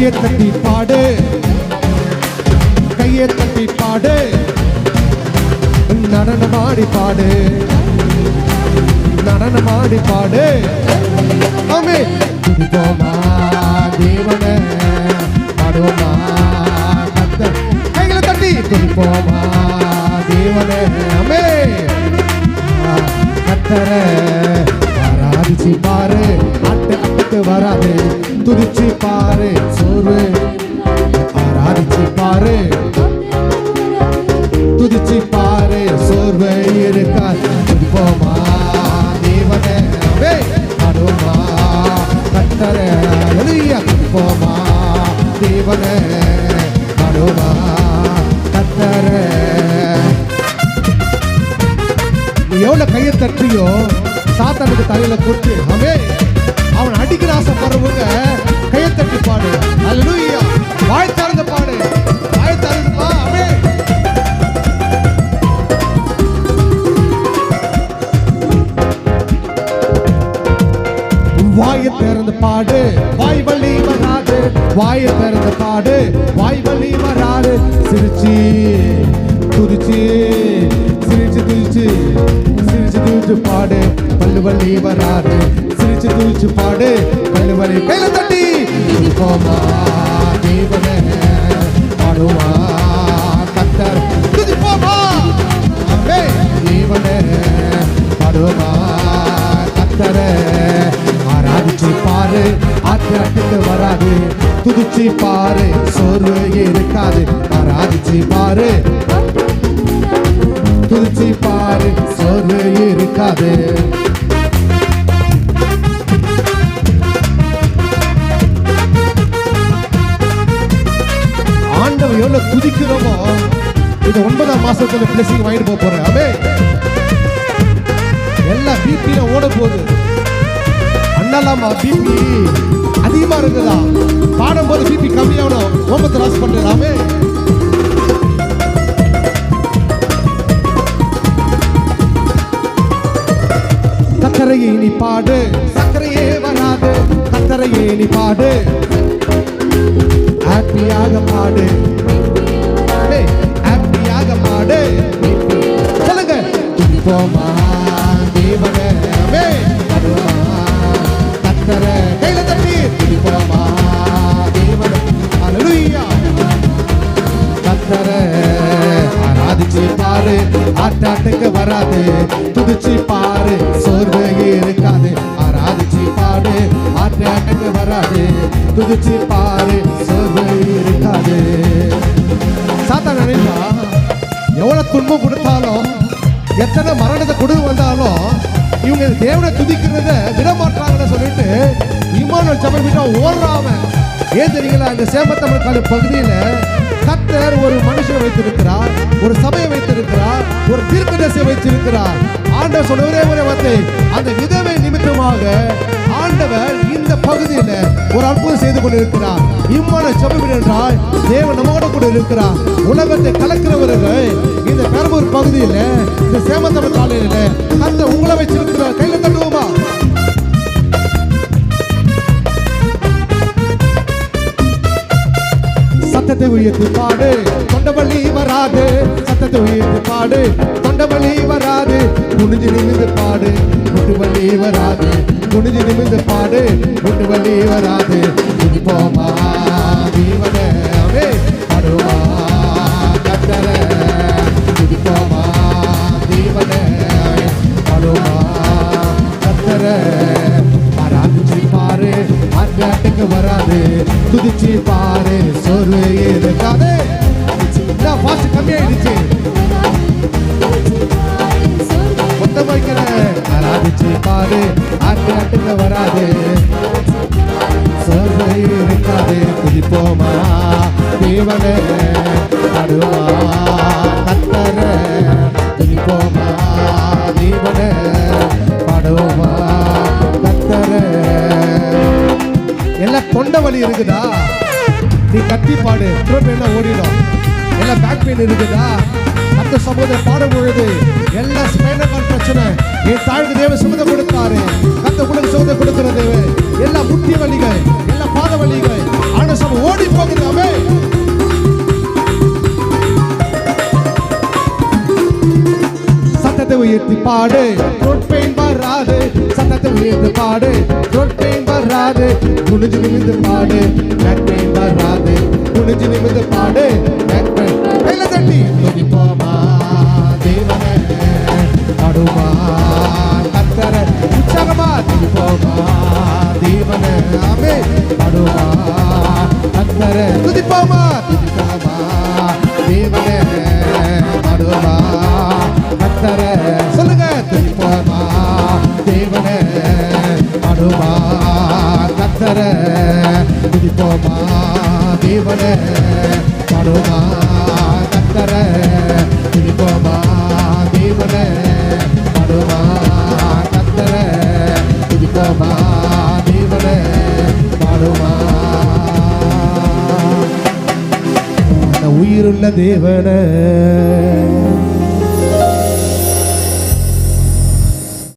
கையை தட்டி பாடு. கையை தட்டி பாடு. நடனமாடி பாடு. நடனமாடி பாடு. ஆமே. துதிப்போமா தேவன பாடுவோமா கத்த கைகளை தட்டி. துதிப்போமா தேவன ஆமே. கத்தர ஆராதிச்சு பாரு. அட்டு அட்டுக்கு வராது. துதிச்சு பாரு. துதிச்சு பாரு சோர்வை இருக்கா துதிப்போமா தேவனே வே பாடுவோமா கத்தர வெளிய துதிப்போமா தேவனே பாடுவோமா கத்தர நீ எவ்வளவு கையை தட்டியோ சாத்தானுக்கு தலையில போட்டு அவே அவன் அடிக்கிற ஆசைப்படுறவங்க கையை தட்டி பாடு. அல்லூயா வாயை திறந்து பாடு. வாய் வழி வராது. வாயை திறந்து பாடு. வாய் வழி வராது. சிரிச்சு துதிச்சு சிரிச்சு துதிச்சு சிரிச்சு துதிச்சு பாடு. பல்லு வழி வராது. சிரிச்சு துதிச்சு பாடு. பல்லு வழி கையில தட்டி. போமா தேவனே பாடுவா ஆட்டு வராது. துதிச்சு பாரு சோர்வு இருக்காது. ஆராதிச்சு பாரு. துதிச்சு பாரு சோர்வு இருக்காது. ஆண்டவர் எவ்வளவு துதிக்கிறோமோ இந்த ஒன்பதாம் மாசத்துல பிளஸிங் வாங்கிட்டு போக போறேன் அவே எல்லாம் பிபியில ஓட போகுது. அண்ணலாமா பிபி அதிகமா இருக்குதா? பாடும்போது பிபி கம்மியாகணும் ஓமத்தை ராஸ் பண்றாமே சக்கரையை நீ பாடு. சக்கரையே வராது. சக்கரையே நீ பாடு. ஹாப்பியாக பாடு. துதிச்சு பாரு சோர்வு இருக்காது ஆராதிச்சு பாடு ஆட்டாட்டுக்கு வராது. துதிச்சு பாரு சோர்வு இருக்காது. சாத்தா நினைப்பா எவ்வளவு துன்பம் கொடுத்தாலும் எத்தனை மரணத்தை கொடுத்து வந்தாலும் இவங்க தேவனை துதிக்கிறத விட மாட்டாங்கன்னு சொல்லிட்டு இமானுவல் சபை விட்டா ஓடுறாம ஏன் தெரியுங்களா இந்த சேமத்தமிழ் பகுதியில் கத்தர் ஒரு மனுஷனை வைத்திருக்கிறார் ஒரு சபையை வைத்திருக்கிறார் ஒரு தீர்க்கதரிசியை வைத்திருக்கிறார். ஆண்டவர் சொன்ன ஒரே ஒரே வார்த்தை அந்த விதவை நிமித்தமாக ஆண்டவர் இந்த பகுதியில ஒரு அற்புதம் செய்து கொண்டிருக்கிறார். இம்மான சபைகள் என்றால் தேவன் நம்மோட கூட இருக்கிறார். உலகத்தை கலக்கிறவர்கள் இந்த பெரம்பூர் பகுதியில இந்த சேமத்தமிழ் காலையில் அந்த உங்களை வச்சிருக்கிற கையில் உயர்த்தி பாடு. தொண்டவள்ளி வராது. சத்தத்தை உயர்த்தி பாடு. தொண்டவள்ளி வராது. குனிஞ்சு நிமிந்து பாடு. முட்டுவள்ளி வராது. குனிஞ்சு நிமிந்து பாடு. முட்டுவள்ளி வராது. துதிப்போமா தீவனே. பாடுவா கத்தர துதிப்போமா தீவனே. பாடுவா கத்தர வராது பாரு. ஆட்டாட்டுக்கு வராது. துதிச்சு பாரு. பாட்டுங்க வராது. சோர்வு இருக்காது குதிப்போமா தேவனே அடுவா கத்தர துதிப்போமா தேவனே பாடுவோமா கத்தர. எல்லாம் தொண்டை வலி இருக்குதா? நீ கத்தி பாடு. திரும்ப எல்லாம் ஓடிடும். எல்லாம் பேக் பெயின் இருக்குதா? அந்த சமூகம் பாடும் பொழுது எல்லா ஸ்பைனல் பிரச்சனை. என் தாய்க்கு தேவ சுமதம் கொடுத்தாரு கத்த உனக்கு சுமதம் கொடுக்கிற தேவ எல்லா முட்டி வழிகள் எல்லா பாத வழிகள் ஆன சம ஓடி போகிறது அமே சத்தத்தை உயர்த்தி பாடு. பெயின் வராது. சத்தத்தை உயர்த்தி பாடு. பெயின் வராது. குனிஞ்சு நிமிந்து பாடு. பேக் வராது. குனிஞ்சு நிமிந்து பாடுமா கத்தர துதிப்போமா தேவனே. பாடுமா கத்தர துதிப்போமா தேவனே. பாடுமா உயிருள்ள தேவன.